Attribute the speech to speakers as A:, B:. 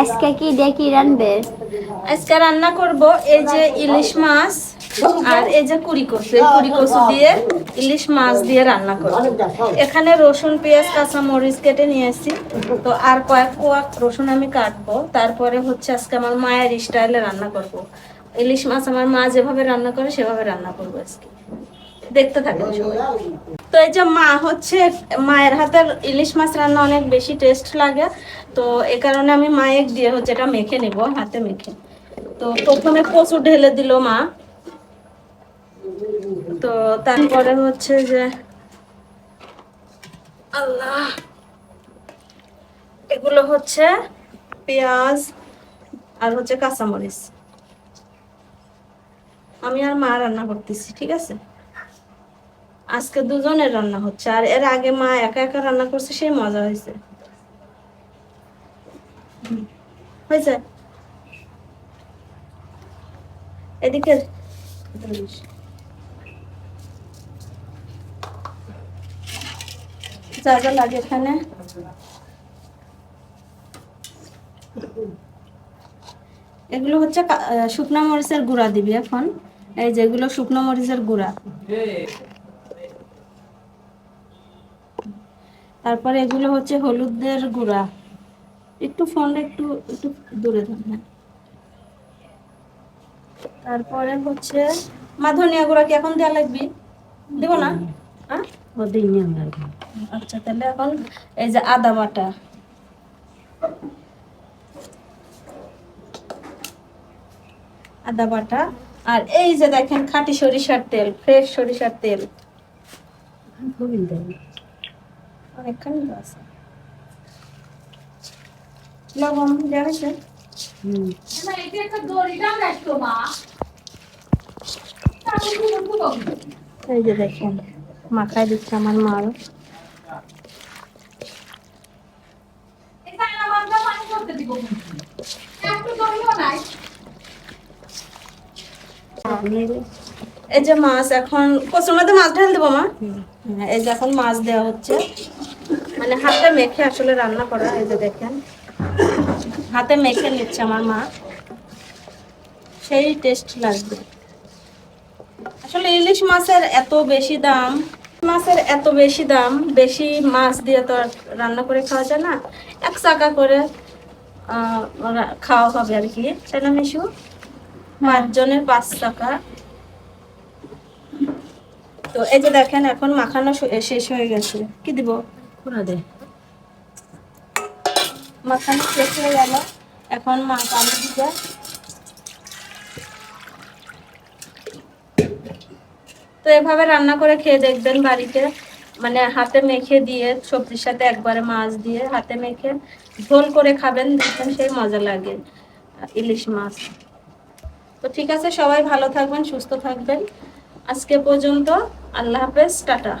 A: আজকে কি দিয়ে কি রানবে?
B: আজকে রান্না করব এই যে ইলিশ মাছ আর এই যে কুড়ি কচু। এই কুড়ি কচু দিয়ে ইলিশ মাছ দিয়ে রান্না করব। এখানে রসুন, পেঁয়াজ কাঁচা মরিচ কেটে নিয়েছি তো আর কয়েক কোয়াক রসুন আমি কাটবো। তারপরে হচ্ছে আজকে আমার মায়ের স্টাইলে রান্না করব। ইলিশ মাছ আমার মা যেভাবে রান্না করে, সেভাবে রান্না করব আজকে। দেখতে থাকেন তো এই যে মা হচ্ছে, মায়ের হাতের ইলিশ মাছ রান্না অনেক বেশি টেস্ট লাগে। তো এ কারণে আমি মায়ের দিয়ে হচ্ছে এটা মেখে নিব, হাতে মেখে। তো প্রথমে কচু ঢেলে দিল মা। তো তারপরে হচ্ছে যে আল্লাহ, এগুলো হচ্ছে পেঁয়াজ আর হচ্ছে কাঁচামরিচ। আমি আর মা রান্না করতেছি, ঠিক আছে? আজকে দুজনের রান্না হচ্ছে, আর এর আগে মা একা একা রান্না করছে, সেই মজা হয়েছে। হয়েছে? এদিকে যা লাগে এখানে। এগুলো হচ্ছে শুকনো মরিচের গুঁড়া দিবি এখন। এই যেগুলো শুকনো মরিচের গুঁড়া। তারপরে এগুলো হচ্ছে হলুদের গুঁড়া। একটু ফোনটা একটু একটু দূরে ধর হ্যাঁ। তারপরে হচ্ছে মা ধনিয়া গুঁড়া কি এখন দেওয়া লাগবে? দেবো না? হ্যাঁ। আচ্ছা তাহলে এখন এই যে আদা বাটা। আদা বাটা। আর এই যে দেখেন খাঁটি সরিষার তেল ফ্রেশ সরিষার তেল। অনেকখানি আছে। লবণ দেওয়া এই যে দেখেন দিচ্ছে আমার মাল এই যে মাছ এখন কচুর মধ্যে মাছ ঢাল দেবো মা। হ্যাঁ, এই যে এখন মাছ দেওয়া হচ্ছে। মানে হাতে মেখে আসলে রান্না করা এই যে দেখেন। হাতে মেখে নিচ্ছে আমার মা। সেই টেস্ট লাগবে। আসলে ইলিশ মাছের এত বেশি দাম মাছের এত বেশি দাম, বেশি মাছ দিয়ে তো রান্না করে খাওয়া যায় না। এক চাকা করে খাওয়া হবে আর কি, তাই না মিশু? পাঁচজনের পাঁচ টাকা তো এই যে দেখেন, এখন মাখানো শেষ হয়ে গেছে। কি দিব? মাখানো শেষ হয়ে গেল। এখন তো এভাবে রান্না করে খেয়ে দেখবেন বাড়িতে। মানে হাতে মেখে দিয়ে, সবজির সাথে একবারে মাছ দিয়ে হাতে মেখে ঝোল করে খাবেন, দেখবেন সেই মজা লাগে, ইলিশ মাছ। তো ঠিক আছে, সবাই ভালো থাকবেন, সুস্থ থাকবেন। আজকে পর্যন্ত আল্লাহ হাফেজ, টাটা।